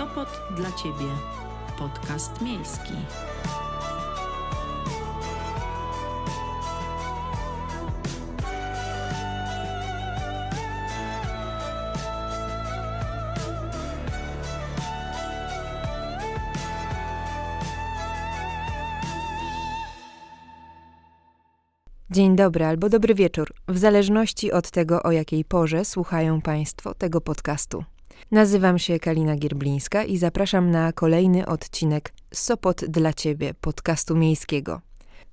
Sopot dla Ciebie. Podcast miejski. Dzień dobry albo dobry wieczór, w zależności od tego, o jakiej porze słuchają Państwo tego podcastu. Nazywam się Kalina Gierblińska i zapraszam na kolejny odcinek Sopot dla Ciebie podcastu miejskiego.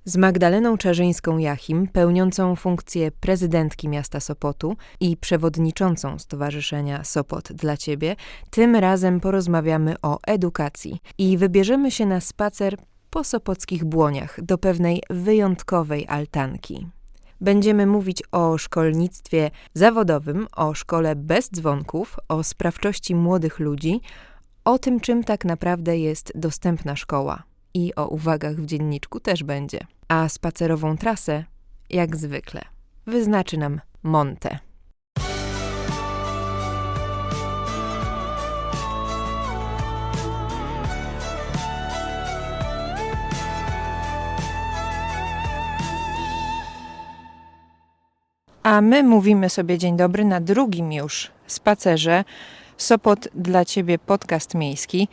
Z Magdaleną Czarzyńską-Jachim, pełniącą funkcję prezydentki miasta Sopotu i przewodniczącą Stowarzyszenia Sopot dla Ciebie, tym razem porozmawiamy o edukacji i wybierzemy się na spacer po sopockich błoniach do pewnej wyjątkowej altanki. Będziemy mówić o szkolnictwie zawodowym, o szkole bez dzwonków, o sprawczości młodych ludzi, o tym, czym tak naprawdę jest dostępna szkoła. I o uwagach w dzienniczku też będzie. A spacerową trasę, jak zwykle, wyznaczy nam Monte. A my mówimy sobie dzień dobry na drugim już spacerze. Sopot dla Ciebie podcast miejski.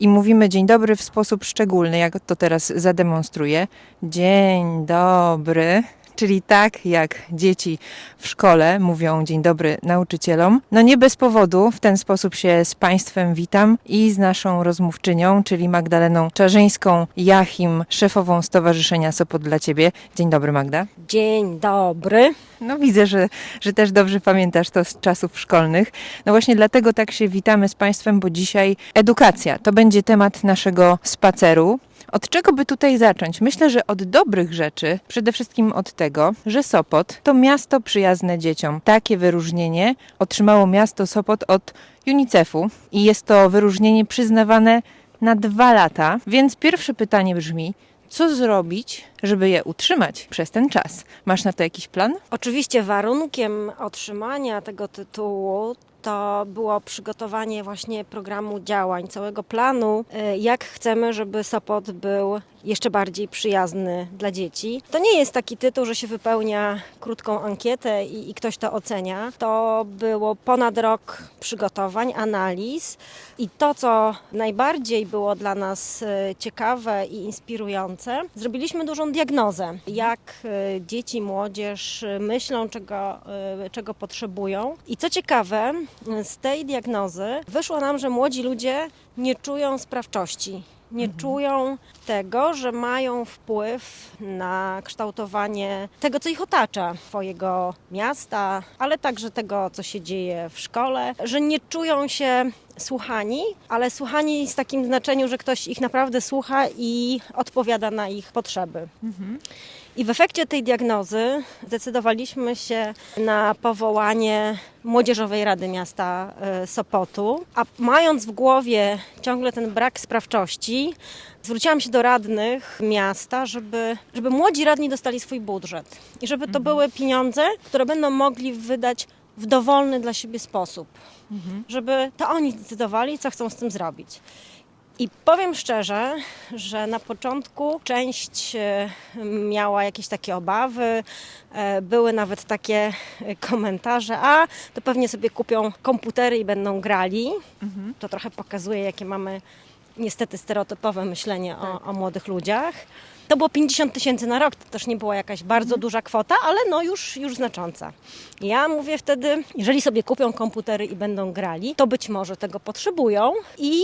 I mówimy dzień dobry w sposób szczególny, jak to teraz zademonstruję. Dzień dobry. Czyli tak jak dzieci w szkole mówią dzień dobry nauczycielom. No nie bez powodu w ten sposób się z Państwem witam i z naszą rozmówczynią, czyli Magdaleną Czarzyńską-Jachim, szefową Stowarzyszenia Sopot dla Ciebie. Dzień dobry Magda. Dzień dobry. No widzę, że, że też dobrze pamiętasz to z czasów szkolnych. No właśnie dlatego tak się witamy z Państwem, bo dzisiaj edukacja to będzie temat naszego spaceru. Od czego by tutaj zacząć? Myślę, że od dobrych rzeczy, przede wszystkim od tego, że Sopot to miasto przyjazne dzieciom. Takie wyróżnienie otrzymało miasto Sopot od UNICEF-u i jest to wyróżnienie przyznawane na dwa lata. Więc pierwsze pytanie brzmi, co zrobić, żeby je utrzymać przez ten czas? Masz na to jakiś plan? Oczywiście warunkiem otrzymania tego tytułu to było przygotowanie właśnie programu działań, całego planu, y, jak chcemy, żeby Sopot był jeszcze bardziej przyjazny dla dzieci. To nie jest taki tytuł, że się wypełnia krótką ankietę i, i ktoś to ocenia. To było ponad rok przygotowań, analiz i to, co najbardziej było dla nas y, ciekawe i inspirujące, zrobiliśmy dużą diagnozę, jak y, dzieci, młodzież myślą, czego, czego potrzebują. I co ciekawe, z tej diagnozy wyszło nam, że młodzi ludzie nie czują sprawczości nie czują tego, że mają wpływ na kształtowanie tego, co ich otacza, swojego miasta, ale także tego, co się dzieje w szkole, że nie czują się słuchani, ale słuchani w takim znaczeniu, że ktoś ich naprawdę słucha i odpowiada na ich potrzeby. I w efekcie tej diagnozy zdecydowaliśmy się na powołanie Młodzieżowej Rady Miasta e, Sopotu, a mając w głowie ciągle ten brak sprawczości, zwróciłam się do radnych miasta, żeby, żeby młodzi radni dostali swój budżet i żeby to były pieniądze, które będą mogli wydać w dowolny dla siebie sposób, żeby to oni zdecydowali, co chcą z tym zrobić. I powiem szczerze, że na początku część e, miała jakieś takie obawy, e, były nawet takie e, komentarze, a to pewnie sobie kupią komputery i będą grali. To trochę pokazuje, jakie mamy niestety stereotypowe myślenie o, o młodych ludziach. To było 50 tysięcy na rok, to też nie była jakaś bardzo duża kwota, ale no już, już znacząca. Ja mówię wtedy, jeżeli sobie kupią komputery i będą grali, to być może tego potrzebują i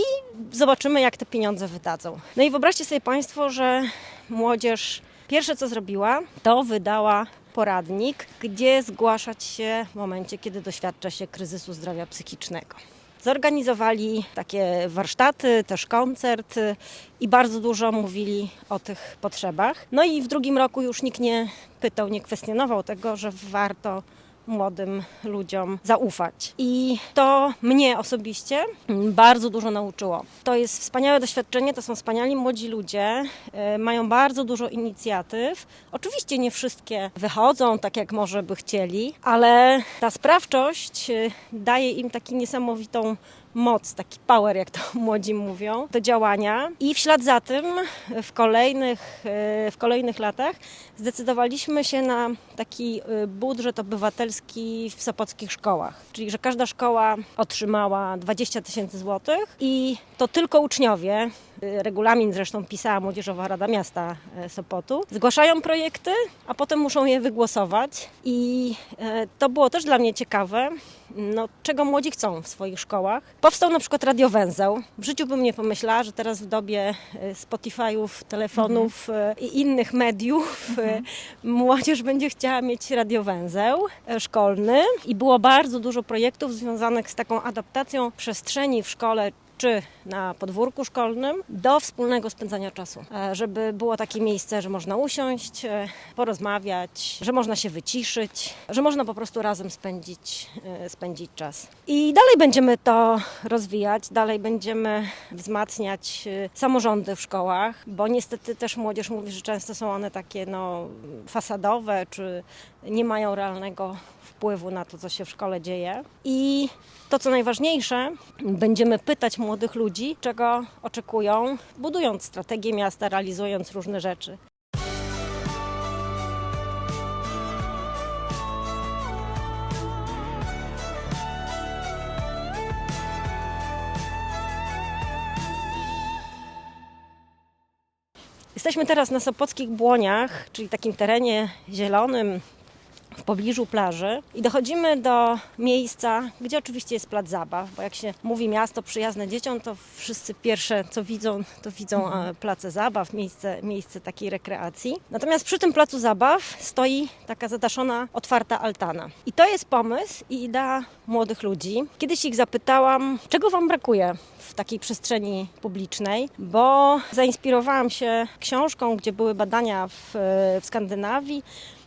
zobaczymy, jak te pieniądze wydadzą. No i wyobraźcie sobie Państwo, że młodzież pierwsze co zrobiła, to wydała poradnik, gdzie zgłaszać się w momencie, kiedy doświadcza się kryzysu zdrowia psychicznego. Zorganizowali takie warsztaty, też koncert y, i bardzo dużo mówili o tych potrzebach. No i w drugim roku już nikt nie pytał, nie kwestionował tego, że warto młodym ludziom zaufać. I to mnie osobiście bardzo dużo nauczyło. To jest wspaniałe doświadczenie, to są wspaniali młodzi ludzie, e, mają bardzo dużo inicjatyw. Oczywiście nie wszystkie wychodzą tak, jak może by chcieli, ale ta sprawczość e, daje im taki niesamowitą moc, taki power, jak to młodzi mówią, do działania. I w ślad za tym w kolejnych, e, w kolejnych latach zdecydowaliśmy się na taki e, budżet obywatelski w sopockich szkołach. Czyli, że każda szkoła otrzymała 20 tysięcy złotych i to tylko uczniowie, regulamin zresztą pisała Młodzieżowa Rada Miasta e, Sopotu, zgłaszają projekty, a potem muszą je wygłosować. I e, to było też dla mnie ciekawe, no, czego młodzi chcą w swoich szkołach. Powstał na przykład radiowęzeł. W życiu bym nie pomyślała, że teraz w dobie e, Spotify'ów, telefonów e, i innych mediów e, młodzież będzie chciała mieć radiowęzeł szkolny. I było bardzo dużo projektów związanych z taką adaptacją przestrzeni w szkole czy na podwórku szkolnym do wspólnego spędzania czasu. E, Żeby było takie miejsce, że można usiąść, e, porozmawiać, że można się wyciszyć, że można po prostu razem spędzić, e, spędzić czas. I dalej będziemy to rozwijać, dalej będziemy wzmacniać samorządy w szkołach, bo niestety też młodzież mówi, że często są one takie no, fasadowe, czy nie mają realnego wpływu na to, co się w szkole dzieje. I to, co najważniejsze, będziemy pytać młodych ludzi, czego oczekują, budując strategię miasta, realizując różne rzeczy. Jesteśmy teraz na Sopockich Błoniach, czyli takim terenie zielonym, w pobliżu plaży i dochodzimy do miejsca, gdzie oczywiście jest plac zabaw, bo jak się mówi miasto przyjazne dzieciom, to wszyscy pierwsze co widzą, to widzą e, place zabaw, miejsce, miejsce takiej rekreacji. Natomiast przy tym placu zabaw stoi taka zadaszona, otwarta altana. I to jest pomysł i idea młodych ludzi. Kiedyś ich zapytałam, czego wam brakuje w takiej przestrzeni publicznej, bo zainspirowałam się książką, gdzie były badania w, w Skandynawii,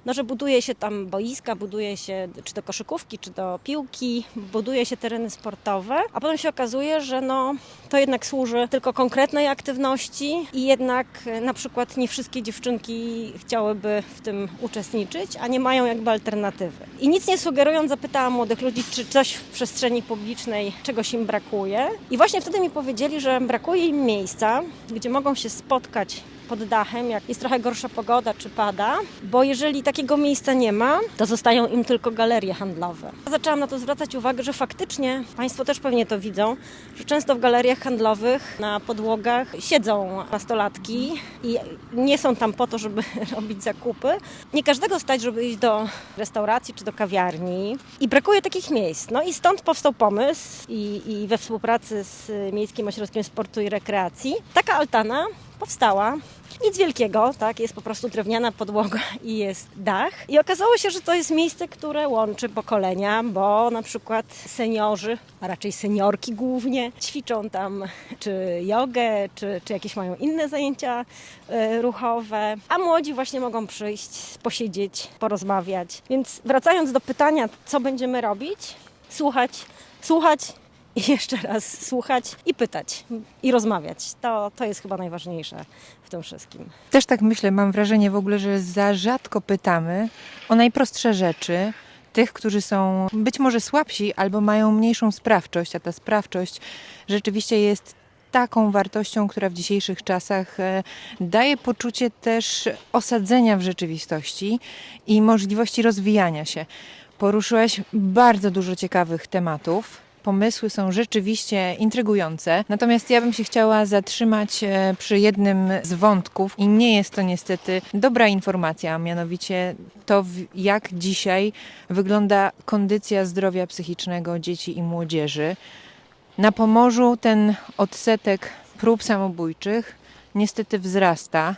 no, że buduje się tam boiska, buduje się czy do koszykówki, czy do piłki, buduje się tereny sportowe, a potem się okazuje, że no, to jednak służy tylko konkretnej aktywności i jednak e, na przykład nie wszystkie dziewczynki chciałyby w tym uczestniczyć, a nie mają jakby alternatywy. I nic nie sugerując, zapytałam młodych ludzi, czy coś w przestrzeni publicznej czegoś im brakuje. I właśnie wtedy mi powiedzieli, że brakuje im miejsca, gdzie mogą się spotkać pod dachem, jak jest trochę gorsza pogoda czy pada, bo jeżeli takiego miejsca nie ma, to zostają im tylko galerie handlowe. Zaczęłam na to zwracać uwagę, że faktycznie Państwo też pewnie to widzą, że często w galeriach handlowych na podłogach siedzą nastolatki i nie są tam po to, żeby robić zakupy. Nie każdego stać, żeby iść do restauracji czy do kawiarni i brakuje takich miejsc. No i stąd powstał pomysł i, i we współpracy z Miejskim Ośrodkiem Sportu i Rekreacji taka altana powstała. Nic wielkiego, tak? Jest po prostu drewniana podłoga i jest dach. I okazało się, że to jest miejsce, które łączy pokolenia, bo na przykład seniorzy, a raczej seniorki głównie, ćwiczą tam czy jogę, czy, czy jakieś mają inne zajęcia e, ruchowe, a młodzi właśnie mogą przyjść, posiedzieć, porozmawiać. Więc wracając do pytania, co będziemy robić, słuchać, słuchać i jeszcze raz słuchać i pytać i rozmawiać. To, to jest chyba najważniejsze w tym wszystkim. Też tak myślę, mam wrażenie w ogóle, że za rzadko pytamy o najprostsze rzeczy. Tych, którzy są być może słabsi albo mają mniejszą sprawczość, a ta sprawczość rzeczywiście jest taką wartością, która w dzisiejszych czasach e, daje poczucie też osadzenia w rzeczywistości i możliwości rozwijania się. Poruszyłaś bardzo dużo ciekawych tematów. Pomysły są rzeczywiście intrygujące. Natomiast ja bym się chciała zatrzymać e, przy jednym z wątków i nie jest to niestety dobra informacja, a mianowicie to, jak dzisiaj wygląda kondycja zdrowia psychicznego dzieci i młodzieży. Na Pomorzu ten odsetek prób samobójczych niestety wzrasta.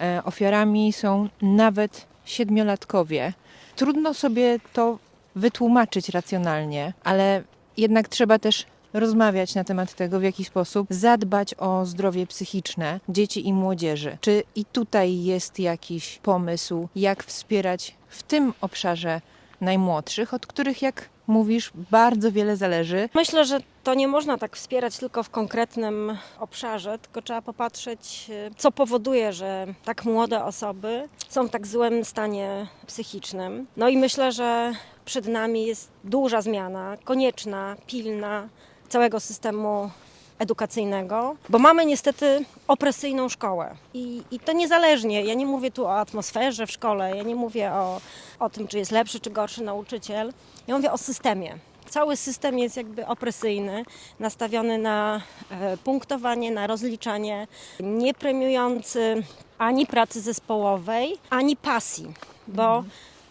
E, Ofiarami są nawet siedmiolatkowie. Trudno sobie to wytłumaczyć racjonalnie, ale jednak trzeba też rozmawiać na temat tego, w jaki sposób zadbać o zdrowie psychiczne dzieci i młodzieży. Czy i tutaj jest jakiś pomysł, jak wspierać w tym obszarze najmłodszych, od których, jak mówisz, bardzo wiele zależy. Myślę, że to nie można tak wspierać tylko w konkretnym obszarze, tylko trzeba popatrzeć, y, co powoduje, że tak młode osoby są w tak złym stanie psychicznym. No i myślę, że przed nami jest duża zmiana, konieczna, pilna całego systemu edukacyjnego, bo mamy niestety opresyjną szkołę. I, I to niezależnie, ja nie mówię tu o atmosferze w szkole, ja nie mówię o, o tym, czy jest lepszy czy gorszy nauczyciel, ja mówię o systemie. Cały system jest jakby opresyjny, nastawiony na e, punktowanie, na rozliczanie, nie premiujący ani pracy zespołowej, ani pasji, bo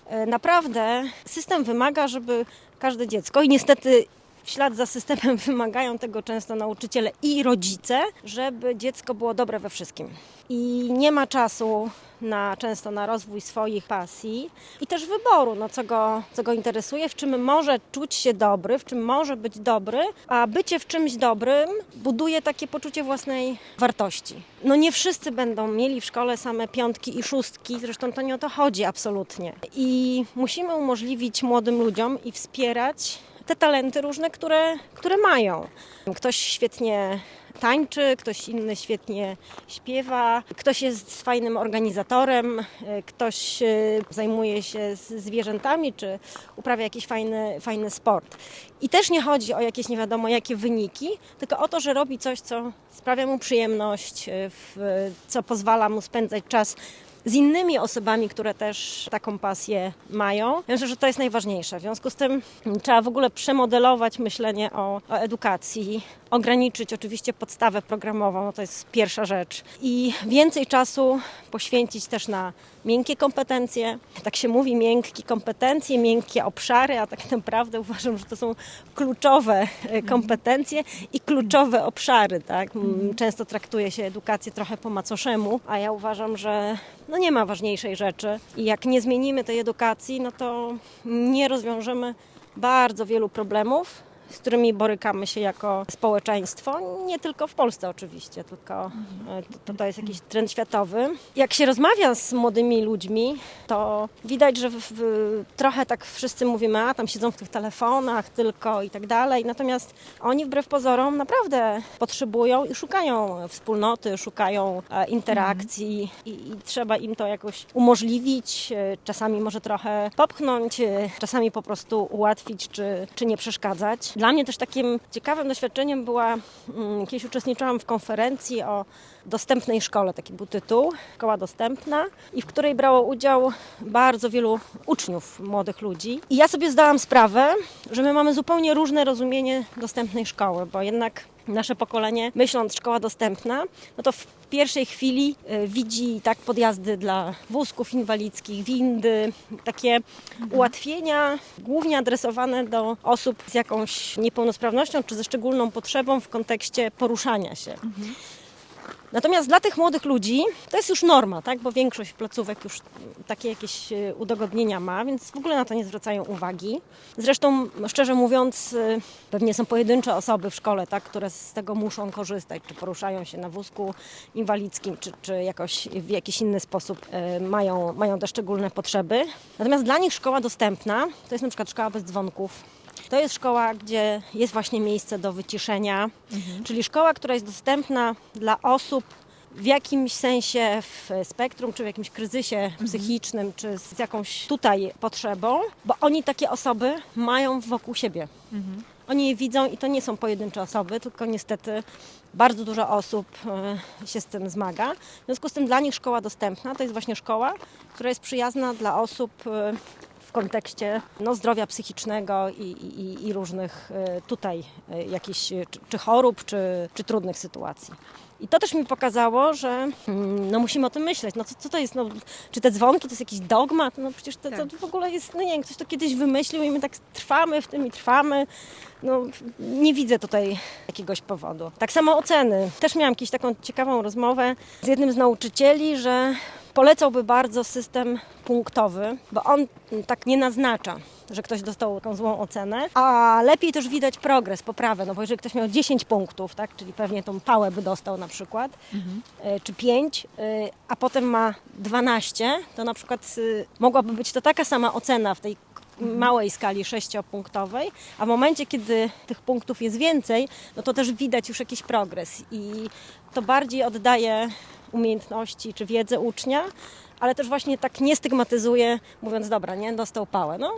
e, naprawdę system wymaga, żeby każde dziecko i niestety w ślad za systemem wymagają tego często nauczyciele i rodzice, żeby dziecko było dobre we wszystkim. I nie ma czasu na, często na rozwój swoich pasji i też wyboru, no, co, go, co go interesuje, w czym może czuć się dobry, w czym może być dobry, a bycie w czymś dobrym buduje takie poczucie własnej wartości. No nie wszyscy będą mieli w szkole same piątki i szóstki, zresztą to nie o to chodzi absolutnie. I musimy umożliwić młodym ludziom i wspierać te talenty różne, które, które mają. Ktoś świetnie tańczy, ktoś inny świetnie śpiewa, ktoś jest fajnym organizatorem, e, ktoś e, zajmuje się zwierzętami, czy uprawia jakiś fajny, fajny sport. I też nie chodzi o jakieś nie wiadomo jakie wyniki, tylko o to, że robi coś, co sprawia mu przyjemność, e, w, co pozwala mu spędzać czas z innymi osobami, które też taką pasję mają. Myślę, że to jest najważniejsze. W związku z tym trzeba w ogóle przemodelować myślenie o, o edukacji, ograniczyć oczywiście podstawę programową, no to jest pierwsza rzecz. I więcej czasu poświęcić też na miękkie kompetencje. Tak się mówi, miękkie kompetencje, miękkie obszary, a tak naprawdę uważam, że to są kluczowe e, kompetencje i kluczowe obszary. Tak? M, Często traktuje się edukację trochę po macoszemu, a ja uważam, że no nie ma ważniejszej rzeczy. I jak nie zmienimy tej edukacji, no to nie rozwiążemy bardzo wielu problemów, z którymi borykamy się jako społeczeństwo, nie tylko w Polsce oczywiście, tylko e, to, to jest jakiś trend światowy. Jak się rozmawia z młodymi ludźmi, to widać, że w, w, trochę tak wszyscy mówimy, a tam siedzą w tych telefonach tylko i tak dalej, natomiast oni wbrew pozorom naprawdę potrzebują i szukają wspólnoty, szukają e, interakcji i, i trzeba im to jakoś umożliwić, e, czasami może trochę popchnąć, czasami po prostu ułatwić czy, czy nie przeszkadzać. Dla mnie też takim ciekawym doświadczeniem była, mm, kiedyś uczestniczyłam w konferencji o dostępnej szkole, taki był tytuł, szkoła dostępna i w której brało udział bardzo wielu uczniów, młodych ludzi. I ja sobie zdałam sprawę, że my mamy zupełnie różne rozumienie dostępnej szkoły, bo jednak nasze pokolenie, myśląc szkoła dostępna, no to w pierwszej chwili y, widzi tak podjazdy dla wózków inwalidzkich, windy, takie ułatwienia głównie adresowane do osób z jakąś niepełnosprawnością czy ze szczególną potrzebą w kontekście poruszania się. Natomiast dla tych młodych ludzi to jest już norma, tak? bo większość placówek już takie jakieś e, udogodnienia ma, więc w ogóle na to nie zwracają uwagi. Zresztą, szczerze mówiąc, e, pewnie są pojedyncze osoby w szkole, tak? które z tego muszą korzystać, czy poruszają się na wózku inwalidzkim, czy, czy jakoś, w jakiś inny sposób e, mają, mają te szczególne potrzeby. Natomiast dla nich szkoła dostępna to jest na przykład szkoła bez dzwonków, to jest szkoła, gdzie jest właśnie miejsce do wyciszenia, czyli szkoła, która jest dostępna dla osób w jakimś sensie w spektrum, czy w jakimś kryzysie psychicznym, czy z jakąś tutaj potrzebą, bo oni takie osoby mają wokół siebie. Oni je widzą i to nie są pojedyncze osoby, tylko niestety bardzo dużo osób e, się z tym zmaga. W związku z tym dla nich szkoła dostępna to jest właśnie szkoła, która jest przyjazna dla osób e, w kontekście no, zdrowia psychicznego i, i, i różnych e, tutaj e, jakichś e, czy, czy chorób, czy, czy trudnych sytuacji. I to też mi pokazało, że mm, no, musimy o tym myśleć. No, co, co to jest? No, czy te dzwonki to jest jakiś dogmat? No przecież to, to w ogóle jest, no nie wiem, ktoś to kiedyś wymyślił i my tak trwamy w tym i trwamy. No, nie widzę tutaj jakiegoś powodu. Tak samo oceny. Też miałam jakąś taką ciekawą rozmowę z jednym z nauczycieli, że polecałby bardzo system punktowy, bo on tak nie naznacza że ktoś dostał taką złą ocenę, a lepiej też widać progres, poprawę, no bo jeżeli ktoś miał 10 punktów, tak, czyli pewnie tą pałę by dostał na przykład, e, czy 5, e, a potem ma 12, to na przykład e, mogłaby być to taka sama ocena w tej małej skali sześciopunktowej, a w momencie, kiedy tych punktów jest więcej, no to też widać już jakiś progres i to bardziej oddaje umiejętności czy wiedzę ucznia, ale też właśnie tak nie stygmatyzuje, mówiąc, dobra, nie, dostał pałę. No,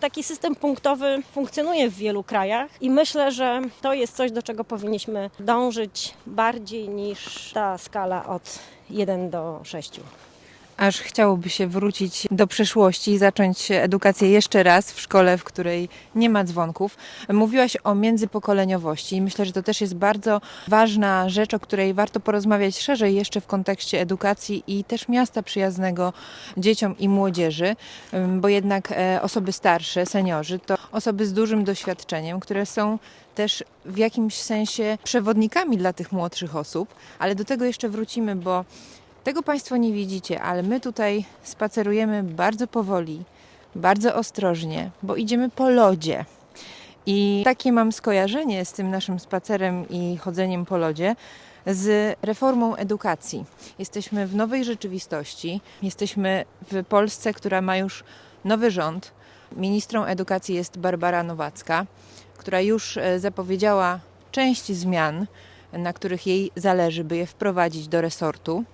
Taki system punktowy funkcjonuje w wielu krajach i myślę, że to jest coś, do czego powinniśmy dążyć bardziej niż ta skala od 1 do 6. Aż chciałoby się wrócić do przeszłości i zacząć edukację jeszcze raz w szkole, w której nie ma dzwonków. Mówiłaś o międzypokoleniowości i myślę, że to też jest bardzo ważna rzecz, o której warto porozmawiać szerzej jeszcze w kontekście edukacji i też miasta przyjaznego dzieciom i młodzieży, bo jednak e, osoby starsze, seniorzy to osoby z dużym doświadczeniem, które są też w jakimś sensie przewodnikami dla tych młodszych osób, ale do tego jeszcze wrócimy, bo tego Państwo nie widzicie, ale my tutaj spacerujemy bardzo powoli, bardzo ostrożnie, bo idziemy po lodzie. I takie mam skojarzenie z tym naszym spacerem i chodzeniem po lodzie z reformą edukacji. Jesteśmy w nowej rzeczywistości, jesteśmy w Polsce, która ma już nowy rząd. Ministrą edukacji jest Barbara Nowacka, która już e, zapowiedziała część zmian, na których jej zależy, by je wprowadzić do resortu.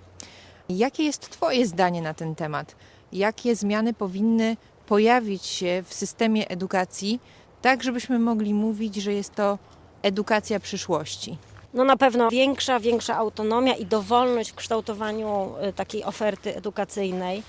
Jakie jest Twoje zdanie na ten temat? Jakie zmiany powinny pojawić się w systemie edukacji, tak żebyśmy mogli mówić, że jest to edukacja przyszłości? No na pewno większa, większa autonomia i dowolność w kształtowaniu y, takiej oferty edukacyjnej,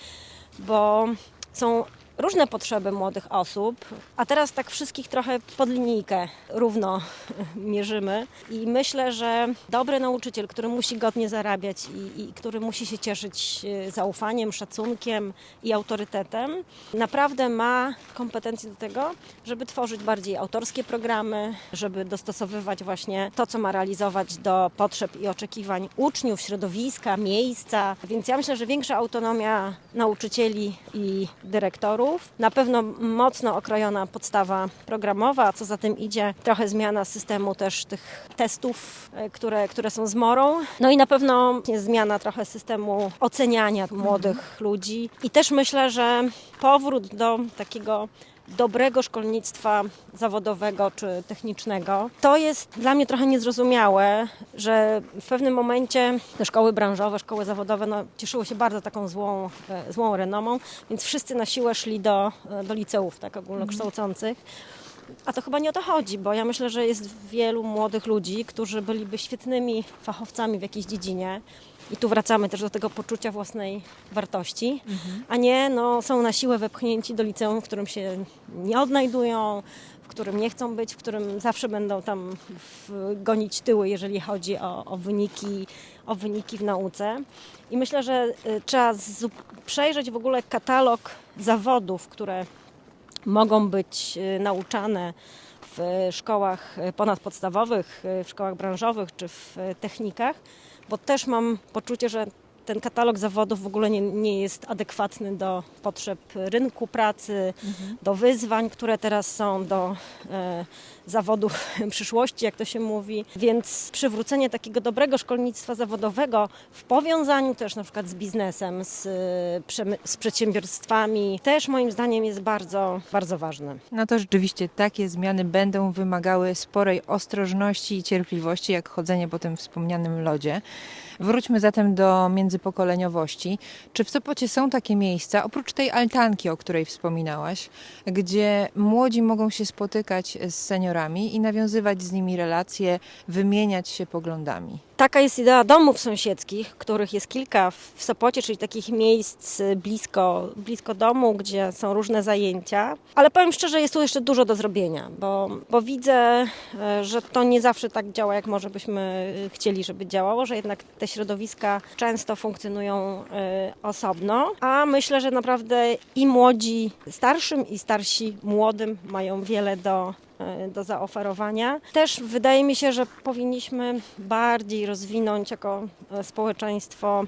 bo są różne potrzeby młodych osób, a teraz tak wszystkich trochę pod linijkę równo mierzymy i myślę, że dobry nauczyciel, który musi godnie zarabiać i, i który musi się cieszyć y, zaufaniem, szacunkiem i autorytetem, naprawdę ma kompetencje do tego, żeby tworzyć bardziej autorskie programy, żeby dostosowywać właśnie to, co ma realizować do potrzeb i oczekiwań uczniów, środowiska, miejsca. Więc ja myślę, że większa autonomia nauczycieli i dyrektorów, na pewno mocno okrojona podstawa programowa, co za tym idzie, trochę zmiana systemu też tych testów, e, które, które są zmorą. No i na pewno zmiana trochę systemu oceniania młodych ludzi. I też myślę, że powrót do takiego dobrego szkolnictwa zawodowego czy technicznego. To jest dla mnie trochę niezrozumiałe, że w pewnym momencie te szkoły branżowe, szkoły zawodowe no, cieszyły się bardzo taką złą, e, złą renomą, więc wszyscy na siłę szli do, e, do liceów tak ogólnokształcących. A to chyba nie o to chodzi, bo ja myślę, że jest wielu młodych ludzi, którzy byliby świetnymi fachowcami w jakiejś dziedzinie. I tu wracamy też do tego poczucia własnej wartości, a nie no, są na siłę wepchnięci do liceum, w którym się nie odnajdują, w którym nie chcą być, w którym zawsze będą tam w, gonić tyły, jeżeli chodzi o, o, wyniki, o wyniki w nauce. I myślę, że y, trzeba zu- przejrzeć w ogóle katalog zawodów, które mogą być y, nauczane w szkołach y, ponadpodstawowych, w szkołach branżowych czy w technikach, bo też mam poczucie, że ten katalog zawodów w ogóle nie, nie jest adekwatny do potrzeb rynku pracy, do wyzwań, które teraz są, do e, zawodów przyszłości, jak to się mówi. Więc przywrócenie takiego dobrego szkolnictwa zawodowego w powiązaniu też na przykład z biznesem, z, przemy- z przedsiębiorstwami, też moim zdaniem jest bardzo, bardzo ważne. No to rzeczywiście takie zmiany będą wymagały sporej ostrożności i cierpliwości, jak chodzenie po tym wspomnianym lodzie. Wróćmy zatem do międzypokoleniowości. Czy w Sopocie są takie miejsca, oprócz tej altanki, o której wspominałaś, gdzie młodzi mogą się spotykać z seniorami i nawiązywać z nimi relacje, wymieniać się poglądami? Taka jest idea domów sąsiedzkich, których jest kilka w Sopocie, czyli takich miejsc blisko, blisko domu, gdzie są różne zajęcia. Ale powiem szczerze, jest tu jeszcze dużo do zrobienia, bo, bo widzę, e, że to nie zawsze tak działa, jak może byśmy e, chcieli, żeby działało, że jednak te środowiska często funkcjonują e, osobno, a myślę, że naprawdę i młodzi starszym, i starsi młodym mają wiele do, do zaoferowania. Też wydaje mi się, że powinniśmy bardziej rozwinąć jako e, społeczeństwo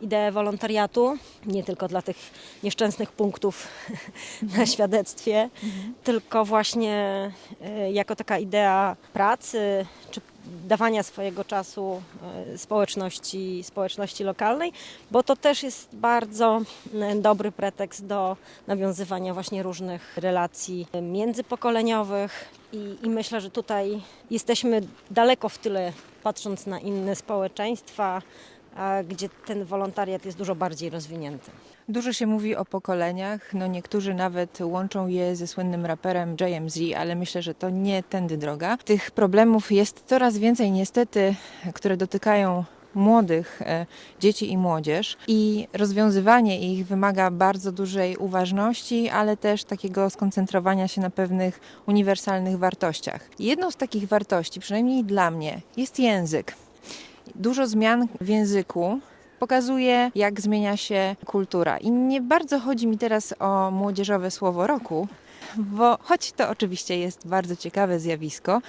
ideę wolontariatu, nie tylko dla tych nieszczęsnych punktów na świadectwie, tylko właśnie e, jako taka idea pracy czy dawania swojego czasu e, społeczności, społeczności lokalnej, bo to też jest bardzo m, dobry pretekst do nawiązywania właśnie różnych relacji międzypokoleniowych i, i myślę, że tutaj jesteśmy daleko w tyle patrząc na inne społeczeństwa, gdzie ten wolontariat jest dużo bardziej rozwinięty. Dużo się mówi o pokoleniach, no niektórzy nawet łączą je ze słynnym raperem JMZ, ale myślę, że to nie tędy droga. Tych problemów jest coraz więcej niestety, które dotykają młodych e, dzieci i młodzież i rozwiązywanie ich wymaga bardzo dużej uważności, ale też takiego skoncentrowania się na pewnych uniwersalnych wartościach. Jedną z takich wartości, przynajmniej dla mnie, jest język. Dużo zmian w języku pokazuje, jak zmienia się kultura. I nie bardzo chodzi mi teraz o młodzieżowe słowo roku, bo choć to oczywiście jest bardzo ciekawe zjawisko,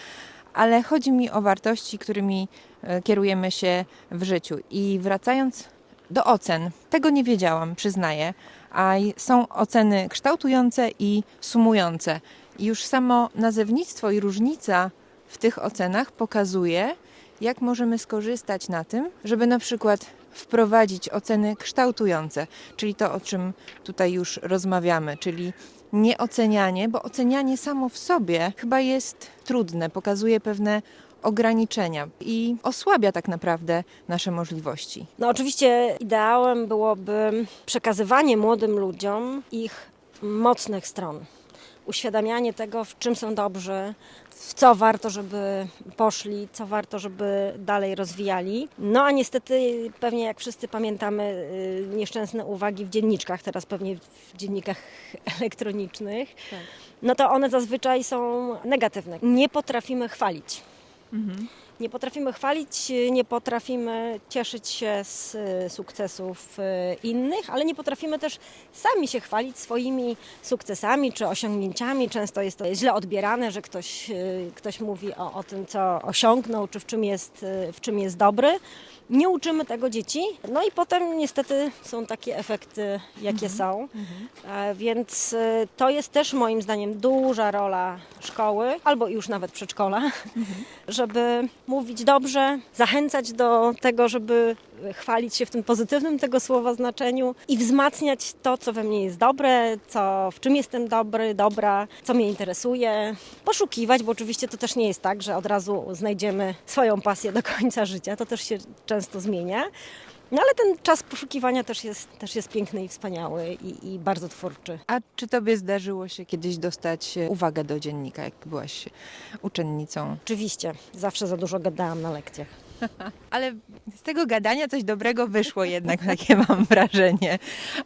ale chodzi mi o wartości, którymi e, kierujemy się w życiu. I wracając do ocen, tego nie wiedziałam, przyznaję, a są oceny kształtujące i sumujące. I już samo nazewnictwo i różnica w tych ocenach pokazuje, jak możemy skorzystać na tym, żeby na przykład wprowadzić oceny kształtujące, czyli to, o czym tutaj już rozmawiamy, czyli nie ocenianie, bo ocenianie samo w sobie chyba jest trudne, pokazuje pewne ograniczenia i osłabia tak naprawdę nasze możliwości. No oczywiście ideałem byłoby przekazywanie młodym ludziom ich mocnych stron. Uświadamianie tego, w czym są dobrzy, w co warto, żeby poszli, co warto, żeby dalej rozwijali. No a niestety, pewnie jak wszyscy pamiętamy, y, nieszczęsne uwagi w dzienniczkach, teraz pewnie w dziennikach elektronicznych, no to one zazwyczaj są negatywne. Nie potrafimy chwalić. Nie potrafimy chwalić, nie potrafimy cieszyć się z e, sukcesów e, innych, ale nie potrafimy też sami się chwalić swoimi sukcesami czy osiągnięciami. Często jest to źle odbierane, że ktoś, e, ktoś mówi o, o tym, co osiągnął, czy w czym, jest, w czym jest dobry. Nie uczymy tego dzieci, no i potem niestety są takie efekty, jakie są. E, Więc to jest też moim zdaniem duża rola szkoły, albo już nawet przedszkola, żeby mówić dobrze, zachęcać do tego, żeby chwalić się w tym pozytywnym tego słowa znaczeniu i wzmacniać to, co we mnie jest dobre, co, w czym jestem dobry, dobra, co mnie interesuje. Poszukiwać, bo oczywiście to też nie jest tak, że od razu znajdziemy swoją pasję do końca życia. To też się często zmienia. No ale ten czas poszukiwania też jest, też jest piękny i wspaniały i, i bardzo twórczy. A czy tobie zdarzyło się kiedyś dostać e, uwagę do dziennika, jak byłaś uczennicą? Oczywiście, zawsze za dużo gadałam na lekcjach. Ale z tego gadania coś dobrego wyszło jednak, takie mam wrażenie.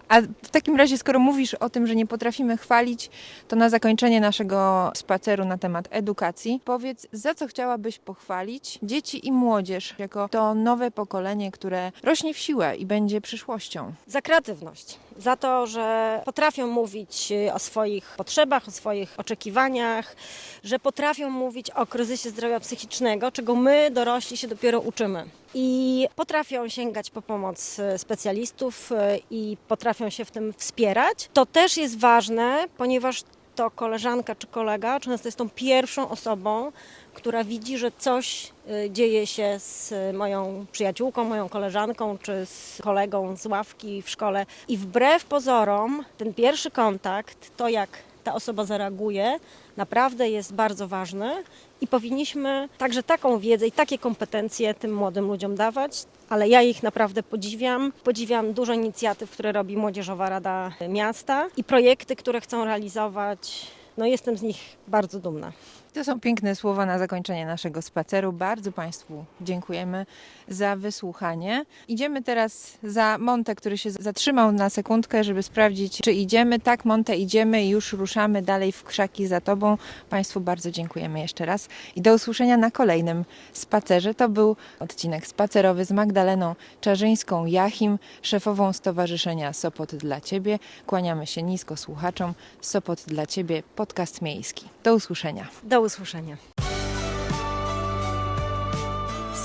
A w takim razie, skoro mówisz o tym, że nie potrafimy chwalić, to na zakończenie naszego spaceru na temat edukacji, powiedz, za co chciałabyś pochwalić dzieci i młodzież, jako to nowe pokolenie, które rośnie w siłę i będzie przyszłością? Za kreatywność, za to, że potrafią mówić y, o swoich potrzebach, o swoich oczekiwaniach, że potrafią mówić o kryzysie zdrowia psychicznego, czego my, dorośli, się dopiero uczymy. I potrafią sięgać po pomoc y, specjalistów y, i potrafią się w tym wspierać. To też jest ważne, ponieważ to koleżanka czy kolega często jest tą pierwszą osobą, która widzi, że coś dzieje się z y, moją przyjaciółką, moją koleżanką czy z kolegą z ławki w szkole. I wbrew pozorom, ten pierwszy kontakt, to jak ta osoba zareaguje, naprawdę jest bardzo ważny i powinniśmy także taką wiedzę i takie kompetencje tym młodym ludziom dawać. Ale ja ich naprawdę podziwiam. Podziwiam dużo inicjatyw, które robi Młodzieżowa Rada Miasta i projekty, które chcą realizować. No jestem z nich bardzo dumna. To są piękne słowa na zakończenie naszego spaceru. Bardzo Państwu dziękujemy za wysłuchanie. Idziemy teraz za Monte, który się zatrzymał na sekundkę, żeby sprawdzić, czy idziemy. Tak, Monte, idziemy i już ruszamy dalej w krzaki za Tobą. Państwu bardzo dziękujemy jeszcze raz i do usłyszenia na kolejnym spacerze. To był odcinek spacerowy z Magdaleną Czarzyńską-Jachim, szefową Stowarzyszenia Sopot dla Ciebie. Kłaniamy się nisko słuchaczom. Sopot dla Ciebie, podcast miejski. Do usłyszenia. Do usłyszenia.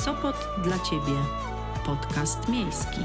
Sopot dla Ciebie. Podcast miejski.